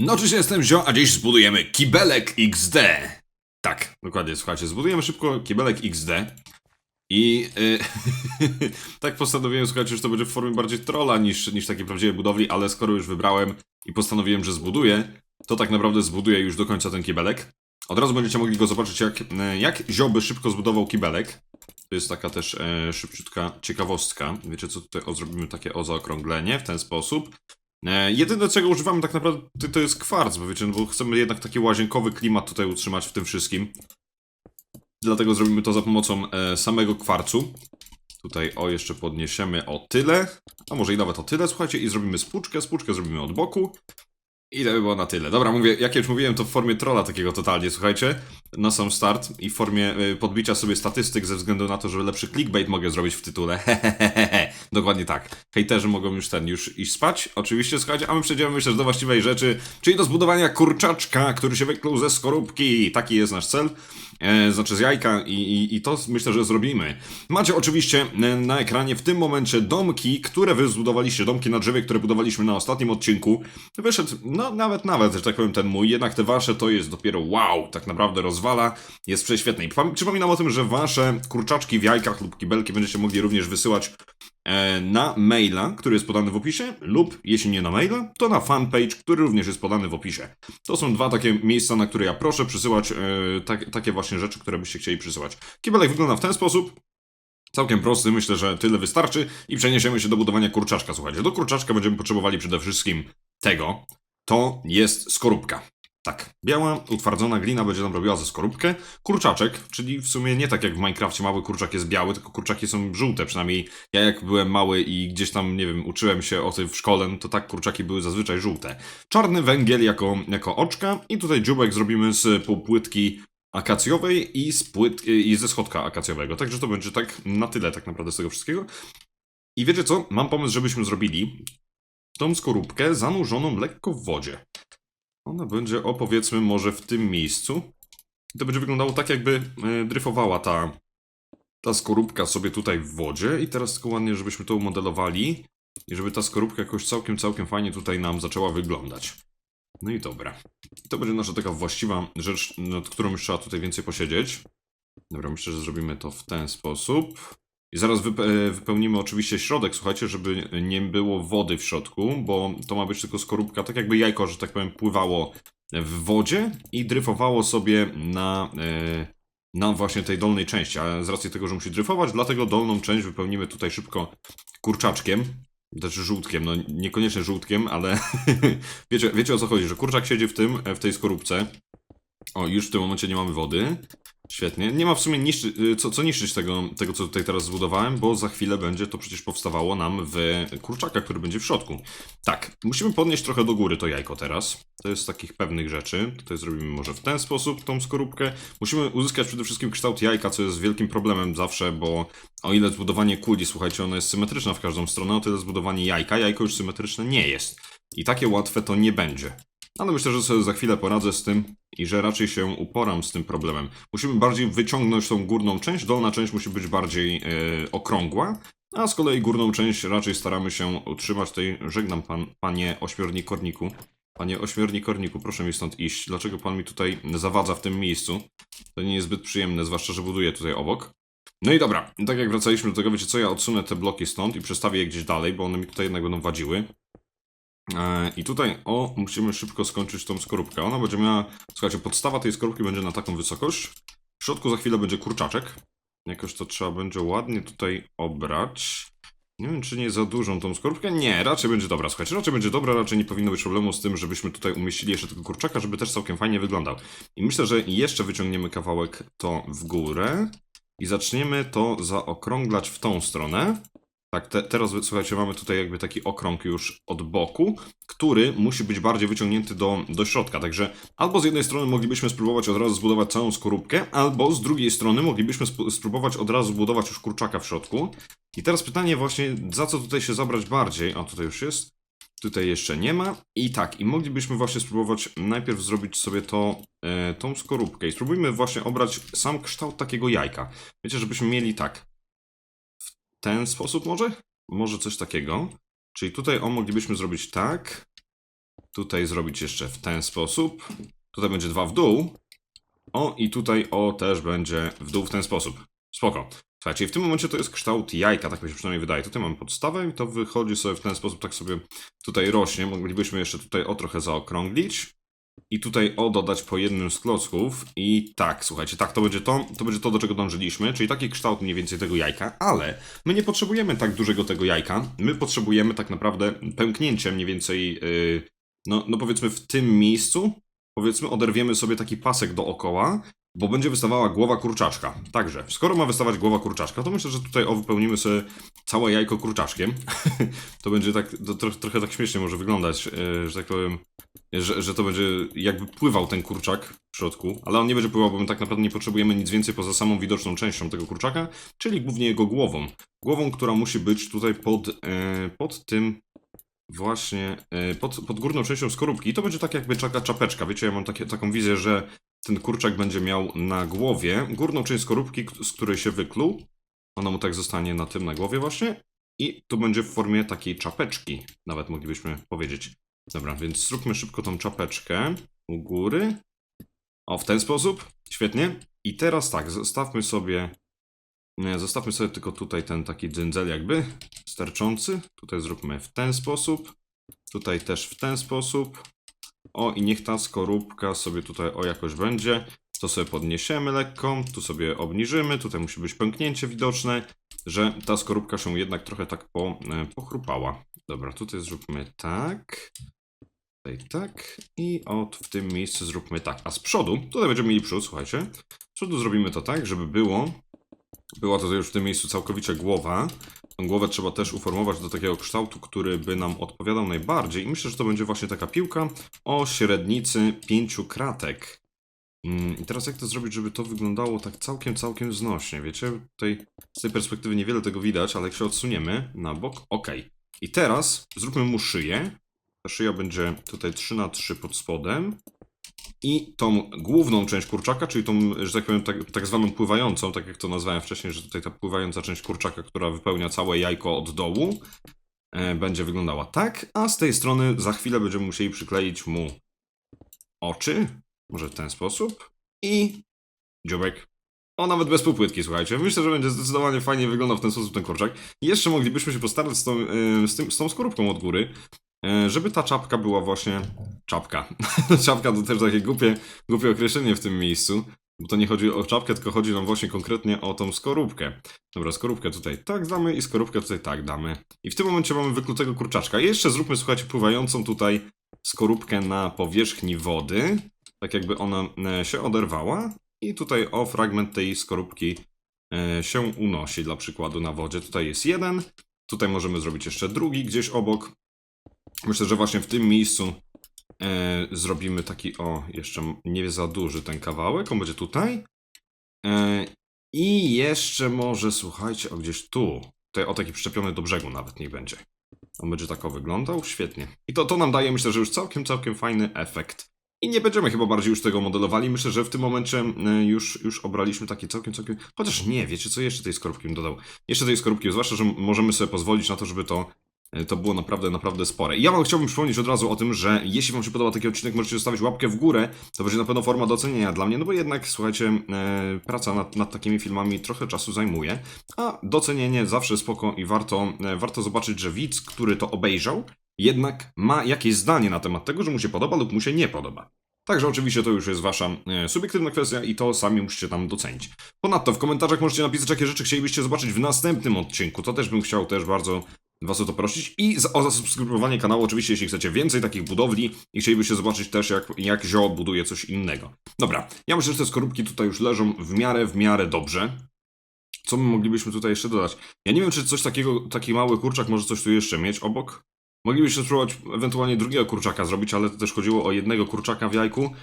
No cześć, jestem Zio, a dziś zbudujemy kibelek XD. Tak, dokładnie, słuchajcie, zbudujemy szybko kibelek XD. I y, tak postanowiłem, słuchajcie, że to będzie w formie bardziej trolla niż, niż takiej prawdziwej budowli, ale skoro już wybrałem i postanowiłem, że zbuduję, to tak naprawdę zbuduję już do końca ten kibelek. Od razu będziecie mogli go zobaczyć, jak, e, jak Zioby szybko zbudował kibelek. To jest taka też e, szybciutka ciekawostka. Wiecie co, tutaj o, zrobimy takie o zaokrąglenie w ten sposób. E, jedyne czego używamy tak naprawdę to, jest kwarc, bo wiecie, no bo chcemy jednak taki łazienkowy klimat tutaj utrzymać w tym wszystkim. Dlatego zrobimy to za pomocą e, samego kwarcu. Tutaj o jeszcze podniesiemy o tyle, a może i nawet o tyle, słuchajcie, i zrobimy spłuczkę, spłuczkę zrobimy od boku. I to by było na tyle. Dobra, mówię, jak już mówiłem, to w formie trolla takiego totalnie, słuchajcie, na sam start i w formie y, podbicia sobie statystyk ze względu na to, że lepszy clickbait mogę zrobić w tytule. Dokładnie tak. Hejterzy mogą już ten, już iść spać, oczywiście, słuchajcie, a my przejdziemy myślę, do właściwej rzeczy, czyli do zbudowania kurczaczka, który się wykluł ze skorupki. Taki jest nasz cel. E, znaczy z jajka i, i, i to myślę, że zrobimy. Macie oczywiście e, na ekranie w tym momencie domki, które wy zbudowaliście, domki na drzewie, które budowaliśmy na ostatnim odcinku. Wyszedł, no nawet, nawet, że tak powiem, ten mój, jednak te wasze to jest dopiero wow, tak naprawdę rozwala, jest prześwietne. I przypominam o tym, że wasze kurczaczki w jajkach lub kibelki będziecie mogli również wysyłać na maila, który jest podany w opisie, lub jeśli nie na maila, to na fanpage, który również jest podany w opisie. To są dwa takie miejsca, na które ja proszę przysyłać e, tak, takie właśnie rzeczy, które byście chcieli przysyłać. Kibelek wygląda w ten sposób. Całkiem prosty, myślę, że tyle wystarczy i przeniesiemy się do budowania kurczaczka. Słuchajcie, do kurczaczka będziemy potrzebowali przede wszystkim tego. To jest skorupka. Tak, biała, utwardzona glina będzie nam robiła ze skorupkę. Kurczaczek, czyli w sumie nie tak jak w Minecrafcie mały kurczak jest biały, tylko kurczaki są żółte. Przynajmniej ja jak byłem mały i gdzieś tam, nie wiem, uczyłem się o tym w szkole, no to tak kurczaki były zazwyczaj żółte. Czarny węgiel jako, jako oczka i tutaj dziubek zrobimy z półpłytki akacjowej i, z płyt, i ze schodka akacjowego. Także to będzie tak na tyle tak naprawdę z tego wszystkiego. I wiecie co? Mam pomysł, żebyśmy zrobili tą skorupkę zanurzoną lekko w wodzie. Ona będzie, o powiedzmy, może w tym miejscu. I to będzie wyglądało tak, jakby e, dryfowała ta, ta skorupka sobie tutaj w wodzie. I teraz tylko ładnie, żebyśmy to umodelowali. I żeby ta skorupka jakoś całkiem, całkiem fajnie tutaj nam zaczęła wyglądać. No i dobra. To będzie nasza taka właściwa rzecz, nad którą już trzeba tutaj więcej posiedzieć. Dobra, myślę, że zrobimy to w ten sposób. I zaraz wype- wypełnimy oczywiście środek, słuchajcie, żeby nie było wody w środku, bo to ma być tylko skorupka, tak jakby jajko, że tak powiem, pływało w wodzie i dryfowało sobie na, e, na właśnie tej dolnej części. A z racji tego, że musi dryfować, dlatego dolną część wypełnimy tutaj szybko kurczaczkiem. Znaczy żółtkiem, no niekoniecznie żółtkiem, ale wiecie, wiecie o co chodzi, że kurczak siedzi w tym, w tej skorupce. O, już w tym momencie nie mamy wody. Świetnie. Nie ma w sumie niszczy, y, co, co niszczyć tego, tego, co tutaj teraz zbudowałem, bo za chwilę będzie to przecież powstawało nam w kurczaka, który będzie w środku. Tak, musimy podnieść trochę do góry to jajko teraz. To jest z takich pewnych rzeczy. Tutaj zrobimy może w ten sposób tą skorupkę. Musimy uzyskać przede wszystkim kształt jajka, co jest wielkim problemem zawsze, bo o ile zbudowanie kuli, słuchajcie, ona jest symetryczna w każdą stronę, o tyle zbudowanie jajka, jajko już symetryczne nie jest. I takie łatwe to nie będzie. Ale myślę, że sobie za chwilę poradzę z tym i że raczej się uporam z tym problemem. Musimy bardziej wyciągnąć tą górną część, dolna część musi być bardziej e, okrągła, a z kolei górną część raczej staramy się utrzymać tej. Żegnam pan, panie ośmiornikorniku. Panie ośmiornikorniku, proszę mi stąd iść. Dlaczego pan mi tutaj zawadza w tym miejscu? To nie jest zbyt przyjemne, zwłaszcza, że buduję tutaj obok. No i dobra, tak jak wracaliśmy do tego, wiecie co, ja odsunę te bloki stąd i przestawię je gdzieś dalej, bo one mi tutaj jednak będą wadziły. E, I tutaj, o, musimy szybko skończyć tą skorupkę. Ona będzie miała, słuchajcie, podstawa tej skorupki będzie na taką wysokość. W środku za chwilę będzie kurczaczek. Jakoś to trzeba będzie ładnie tutaj obrać. Nie wiem, czy nie za dużą tą skorupkę. Nie, raczej będzie dobra. Słuchajcie, raczej będzie dobra, raczej nie powinno być problemu z tym, żebyśmy tutaj umieścili jeszcze tego kurczaka, żeby też całkiem fajnie wyglądał. I myślę, że jeszcze wyciągniemy kawałek to w górę i zaczniemy to zaokrąglać w tą stronę. Tak, te, teraz słuchajcie, mamy tutaj jakby taki okrąg już od boku, który musi być bardziej wyciągnięty do, do środka. Także albo z jednej strony moglibyśmy spróbować od razu zbudować całą skorupkę, albo z drugiej strony moglibyśmy sp- spróbować od razu zbudować już kurczaka w środku. I teraz pytanie właśnie, za co tutaj się zabrać bardziej? O, tutaj już jest. Tutaj jeszcze nie ma. I tak, i moglibyśmy właśnie spróbować najpierw zrobić sobie to, e, tą skorupkę. I spróbujmy właśnie obrać sam kształt takiego jajka. Wiecie, żebyśmy mieli tak ten sposób może? Może coś takiego. Czyli tutaj o moglibyśmy zrobić tak. Tutaj zrobić jeszcze w ten sposób. Tutaj będzie dwa w dół. O, i tutaj o też będzie w dół w ten sposób. Spoko. Słuchajcie, w tym momencie to jest kształt jajka, tak mi się przynajmniej wydaje. Tutaj mamy podstawę i to wychodzi sobie w ten sposób, tak sobie tutaj rośnie. Moglibyśmy jeszcze tutaj o trochę zaokrąglić. I tutaj o dodać po jednym z klocków. I tak, słuchajcie, tak, to będzie to, to będzie to, do czego dążyliśmy, czyli taki kształt mniej więcej tego jajka, ale my nie potrzebujemy tak dużego tego jajka. My potrzebujemy tak naprawdę pęknięcia mniej więcej, yy, no, no powiedzmy w tym miejscu, powiedzmy oderwiemy sobie taki pasek dookoła, bo będzie wystawała głowa kurczaczka. Także, skoro ma wystawać głowa kurczaczka, to myślę, że tutaj o wypełnimy sobie całe jajko kurczaczkiem. to będzie tak, to tro, trochę tak śmiesznie może wyglądać, yy, że tak powiem, że, że to będzie jakby pływał ten kurczak w środku, ale on nie będzie pływał, bo my tak naprawdę nie potrzebujemy nic więcej poza samą widoczną częścią tego kurczaka, czyli głównie jego głową. Głową, która musi być tutaj pod, e, pod tym właśnie, e, pod, pod górną częścią skorupki. I to będzie tak jakby taka czapeczka. Wiecie, ja mam takie, taką wizję, że ten kurczak będzie miał na głowie górną część skorupki, z której się wykluł. Ona mu tak zostanie na tym, na głowie właśnie. I to będzie w formie takiej czapeczki, nawet moglibyśmy powiedzieć. Dobra, więc zróbmy szybko tą czapeczkę u góry. O, w ten sposób. Świetnie. I teraz tak, zostawmy sobie. Nie, zostawmy sobie tylko tutaj ten taki dzyndzel jakby sterczący. Tutaj zróbmy w ten sposób. Tutaj też w ten sposób. O, i niech ta skorupka sobie tutaj o jakoś będzie. To sobie podniesiemy lekko, tu sobie obniżymy, tutaj musi być pęknięcie widoczne, że ta skorupka się jednak trochę tak po, e, pochrupała. Dobra, tutaj zróbmy tak. Tutaj tak. I od w tym miejscu zróbmy tak. A z przodu, tutaj będziemy mieli przód, słuchajcie. Z przodu zrobimy to tak, żeby było. Była to już w tym miejscu całkowicie głowa. Tą głowę trzeba też uformować do takiego kształtu, który by nam odpowiadał najbardziej. I myślę, że to będzie właśnie taka piłka o średnicy pięciu kratek. Mm, I teraz jak to zrobić, żeby to wyglądało tak całkiem, całkiem znośnie, wiecie? Tutaj z tej perspektywy niewiele tego widać, ale jak się odsuniemy na bok, ok. I teraz zróbmy mu szyję. Ta szyja będzie tutaj 3 na 3 pod spodem. I tą główną część kurczaka, czyli tą, że tak powiem, tak, tak zwaną pływającą, tak jak to nazwałem wcześniej, że tutaj ta pływająca część kurczaka, która wypełnia całe jajko od dołu, e, będzie wyglądała tak, a z tej strony za chwilę będziemy musieli przykleić mu oczy, może w ten sposób, i dziobek. O, nawet bez półpłytki, słuchajcie. Myślę, że będzie zdecydowanie fajnie wyglądał w ten sposób ten kurczak. Jeszcze moglibyśmy się postarać z tą, e, z tym, z tą skorupką od góry, żeby ta czapka była właśnie czapka. czapka to też takie głupie, głupie określenie w tym miejscu, bo to nie chodzi o czapkę, tylko chodzi nam właśnie konkretnie o tą skorupkę. Dobra, skorupkę tutaj tak damy i skorupkę tutaj tak damy. I w tym momencie mamy wyklutego kurczaczka. I jeszcze zróbmy, słuchajcie, pływającą tutaj skorupkę na powierzchni wody, tak jakby ona e, się oderwała. I tutaj o fragment tej skorupki e, się unosi, dla przykładu na wodzie. Tutaj jest jeden, tutaj możemy zrobić jeszcze drugi gdzieś obok. Myślę, że właśnie w tym miejscu e, zrobimy taki, o, jeszcze nie za duży ten kawałek, on będzie tutaj. E, I jeszcze może, słuchajcie, o gdzieś tu, tutaj o taki przyczepiony do brzegu nawet niech będzie. On będzie tak wyglądał, świetnie. I to, to nam daje, myślę, że już całkiem, całkiem fajny efekt. I nie będziemy chyba bardziej już tego modelowali. Myślę, że w tym momencie e, już, już obraliśmy taki całkiem, całkiem. Chociaż nie, wiecie co, jeszcze tej skorupki bym dodał. Jeszcze tej skorupki, zwłaszcza, że możemy sobie pozwolić na to, żeby to To było naprawdę, naprawdę spore. I ja wam chciałbym przypomnieć od razu o tym, że jeśli wam się podoba taki odcinek, możecie zostawić łapkę w górę. To będzie na pewno forma docenienia dla mnie, no bo jednak, słuchajcie, e, praca nad, nad takimi filmami trochę czasu zajmuje. A docenienie zawsze spoko i warto, e, warto zobaczyć, że widz, który to obejrzał, jednak ma jakieś zdanie na temat tego, że mu się podoba lub mu się nie podoba. Także oczywiście to już jest wasza e, subiektywna kwestia i to sami musicie tam docenić. Ponadto w komentarzach możecie napisać, jakie rzeczy chcielibyście zobaczyć w następnym odcinku. To też bym chciał też bardzo was o to prosić. I za, o zasubskrybowanie kanału oczywiście, jeśli chcecie więcej takich budowli i chcielibyście zobaczyć też, jak, jak Zio buduje coś innego. Dobra, ja myślę, że te skorupki tutaj już leżą w miarę, w miarę dobrze. Co my moglibyśmy tutaj jeszcze dodać? Ja nie wiem, czy coś takiego, taki mały kurczak może coś tu jeszcze mieć obok. Moglibyśmy spróbować ewentualnie drugiego kurczaka zrobić, ale to też chodziło o jednego kurczaka w jajku.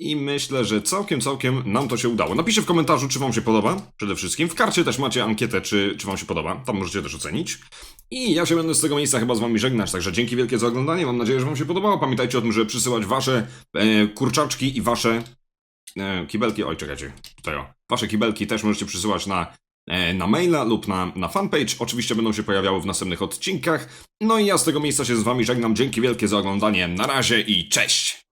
I myślę, że całkiem, całkiem nam to się udało. Napiszcie w komentarzu, czy wam się podoba, przede wszystkim. W karcie też macie ankietę, czy, czy wam się podoba. Tam możecie też ocenić. I ja się będę z tego miejsca chyba z wami żegnać, także dzięki wielkie za oglądanie. Mam nadzieję, że wam się podobało. Pamiętajcie o tym, żeby przysyłać wasze e, kurczaczki i wasze e, kibelki. Oj, czekajcie. Tutaj o. Wasze kibelki też możecie przysyłać na e, na maila lub na, na fanpage. Oczywiście będą się pojawiały w następnych odcinkach. No i ja z tego miejsca się z wami żegnam. Dzięki wielkie za oglądanie. Na razie i cześć!